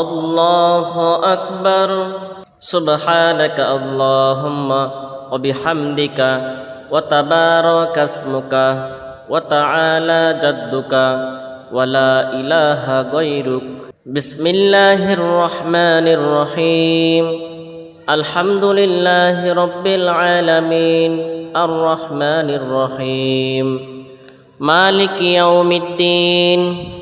الله أكبر. سبحانك اللهم وبحمدك وتبارك اسمك وتعالى جدك ولا إله غيرك. بسم الله الرحمن الرحيم. الحمد لله رب العالمين. الرحمن الرحيم. مالك يوم الدين.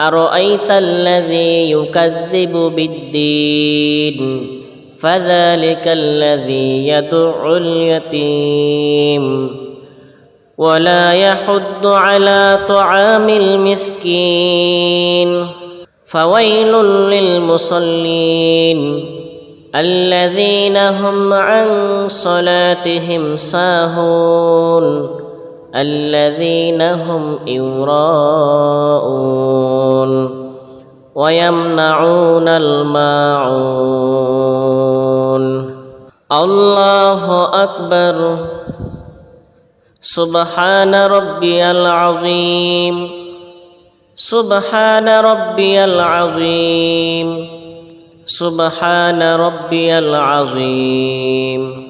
أرأيت الذي يكذب بالدين؟ فذلك الذي يدع اليتيم. ولا يحض على طعام المسكين. فويل للمصلين. الذين هم عن صلاتهم ساهون. الذين هم يراءون ويمنعون الماعون. الله أكبر. سبحان ربي العظيم. سبحان ربي العظيم. سبحان ربي العظيم.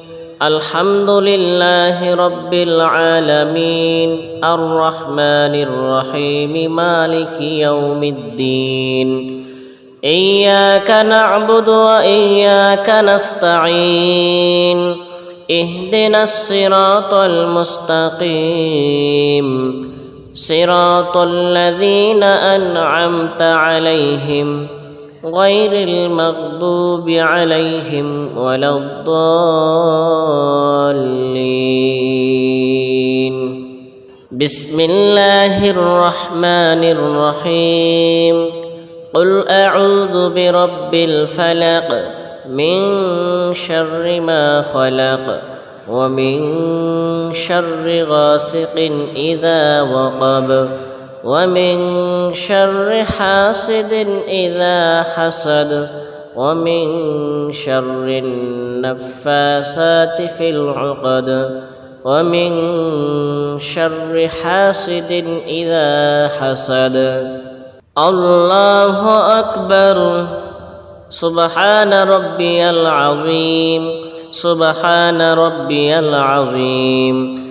الحمد لله رب العالمين الرحمن الرحيم مالك يوم الدين إياك نعبد وإياك نستعين اهدنا الصراط المستقيم صراط الذين أنعمت عليهم غير المغضوب عليهم ولا الضالين. بسم الله الرحمن الرحيم. قل أعوذ برب الفلق من شر ما خلق ومن شر غاسق إذا وقب. ومن شر حاسد إذا حسد ومن شر النفاسات في العقد ومن شر حاسد إذا حسد. الله أكبر. سبحان ربي العظيم. سبحان ربي العظيم.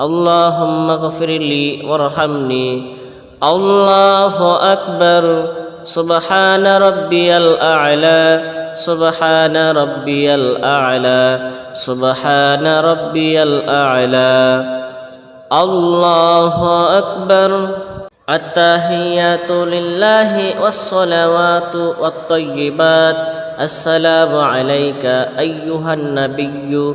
اللهم اغفر لي وارحمني. الله أكبر. سبحان ربي الأعلى. سبحان ربي الأعلى. سبحان ربي الأعلى. الله أكبر. التحيات لله والصلوات والطيبات. السلام عليك أيها النبي.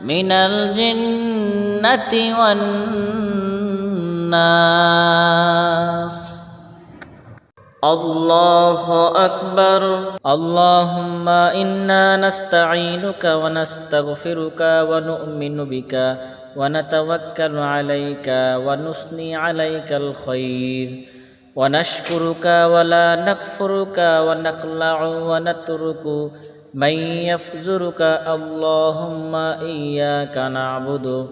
من الجنة والناس الله أكبر اللهم إنا نستعينك ونستغفرك ونؤمن بك ونتوكل عليك ونثني عليك الخير ونشكرك ولا نكفرك ونخلع ونترك من يفجرك اللهم إياك نعبد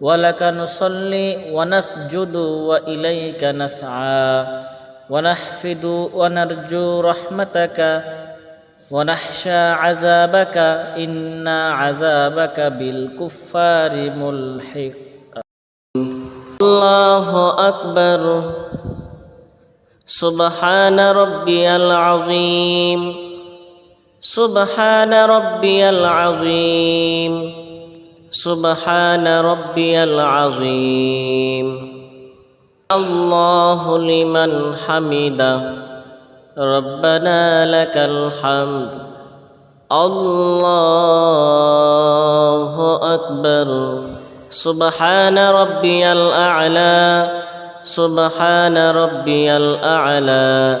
ولك نصلي ونسجد وإليك نسعى ونحفد ونرجو رحمتك ونخشى عذابك إن عذابك بالكفار ملحق الله أكبر سبحان ربي العظيم سبحان ربي العظيم. سبحان ربي العظيم. الله لمن حمده. ربنا لك الحمد. الله أكبر. سبحان ربي الأعلى. سبحان ربي الأعلى.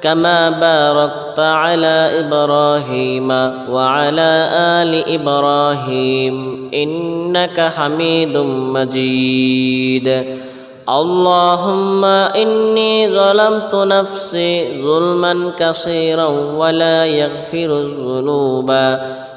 كما باركت على إبراهيم وعلى آل إبراهيم إنك حميد مجيد. اللهم إني ظلمت نفسي ظلما كثيرا ولا يغفر الذنوب.